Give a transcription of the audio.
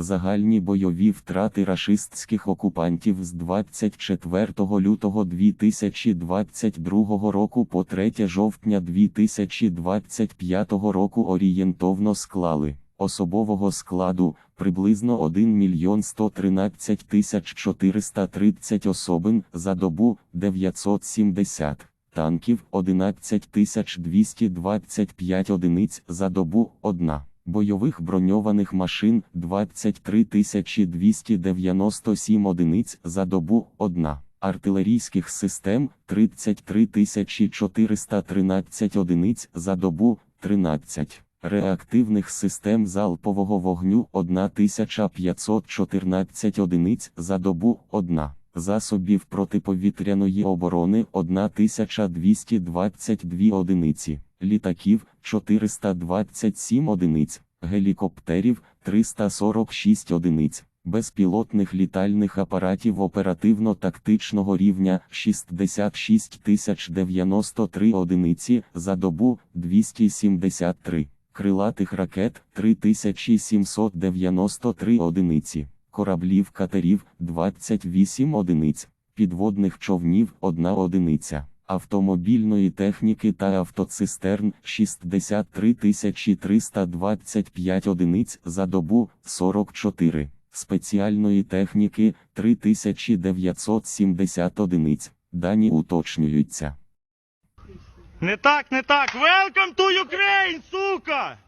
Загальні бойові втрати рашистських окупантів з 24 лютого 2022 року по 3 жовтня 2025 року орієнтовно склали особового складу приблизно 1 мільйон 113 тисяч 430 особин за добу 970 танків 11 тисяч 225 одиниць за добу 1, бойових броньованих машин 23 297 одиниць за добу 1, артилерійських систем 33 413 одиниць за добу 13. Реактивних систем залпового вогню 1514 одиниць за добу 1 засобів протиповітряної оборони 1222 одиниці, літаків 427 одиниць, гелікоптерів 346 одиниць, безпілотних літальних апаратів оперативно-тактичного рівня 66 093 одиниці за добу 273, крилатих ракет 3793 одиниці кораблів катерів 28 одиниць, підводних човнів 1 одиниця, автомобільної техніки та автоцистерн 63 325 одиниць за добу 44, спеціальної техніки 3970 одиниць. Дані уточнюються. Не так, не так. Welcome to Ukraine, сука!